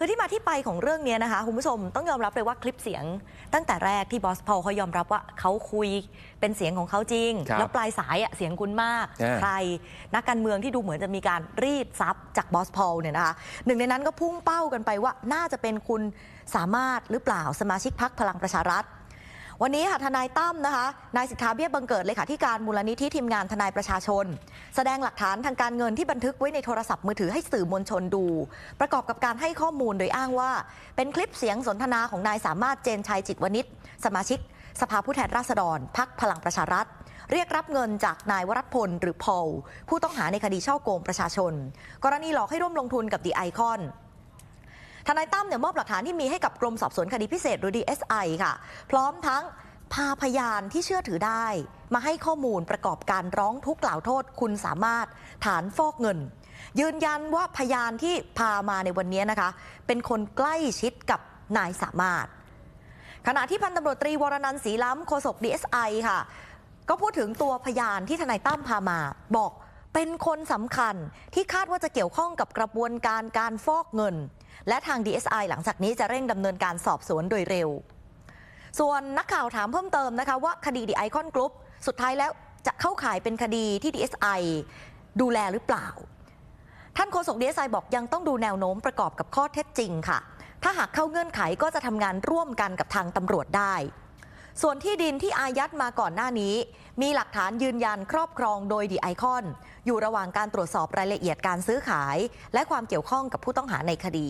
คือที่มาที่ไปของเรื่องเนี้ยนะคะคุณผู้ชมต้องยอมรับเลยว่าคลิปเสียง ตั้งแต่แรกที่บอสพอลเขายอมรับว่าเขาคุยเป็นเสียงของเขาจริงครับแล้วปลายสายอะเสียงคุณมากอ่าใคร นักการเมืองที่ดูเหมือนจะมีการรีดทรัพย์จากบอสพอลเนี่ยนะคะหนึ่งในนั้นก็พุ่งเป้ากันไปว่าน่าจะเป็นคุณสามารถหรือเปล่าสมาชิกพักพลังประชารัฐ วันนี้ค่ะทนายตั้มนะคะ นายสิทธาเบี้ยบังเกิดเลขาธิการมูลนิธิทีมงานทนายประชาชน แสดงหลักฐานทางการเงินที่บันทึกไว้ในโทรศัพท์มือถือให้สื่อมวลชนดู ประกอบกับการให้ข้อมูลโดยอ้างว่า เป็นคลิปเสียงสนทนาของนายสามารถเจนชัยจิตวณิชสมาชิก สภาผู้แทนราษฎรพักพลังประชารัฐเรียกรับเงินจากนายวรัตพลหรือพอลผู้ต้องหาในคดีช่อโกงประชาชน กรณีหลอกให้ร่วมลงทุนกับดีไอคอน ทนายตั้มเนี่ยมอบหลักฐานที่มีให้กับกรมสอบสวนคดีพิเศษหรือ DSI ค่ะ พร้อมทั้งพาพยานที่เชื่อถือได้ มาให้ข้อมูลประกอบการร้องทุกข์กล่าวโทษคุณสามารถฐานฟอกเงิน ยืนยันว่าพยานที่พามาในวันนี้นะคะ เป็นคนใกล้ชิดกับนายสามารถ ขณะที่พันตำรวจตรีวรนันท์ศรีล้ำโฆษก DSI ค่ะ ก็พูดถึงตัวพยานที่ทนายตั้มพามา บอกเป็นคนสำคัญที่คาดว่าจะเกี่ยวข้องกับกระบวนการการฟอกเงิน และทาง DSI หลังจากนี้จะเร่งดำเนินการสอบสวนโดยเร็ว ส่วนนักข่าวถามเพิ่มเติมนะคะว่าคดีดีไอคอนกรุ๊ปสุดท้ายแล้วจะเข้าข่ายเป็นคดีที่ DSI ดูแลหรือเปล่า ท่านโฆษก DSI บอกยังต้องดูแนวโน้มประกอบกับข้อเท็จจริงค่ะ ถ้าหากเข้าเงื่อนไขก็จะทำงานร่วมกันกับทางตำรวจได้ ส่วนที่ดินที่อายัดมาก่อนหน้านี้ มีหลักฐานยืนยันครอบครองโดยดีไอคอน อยู่ระหว่างการตรวจสอบรายละเอียดการซื้อขาย และความเกี่ยวข้องกับผู้ต้องหาในคดี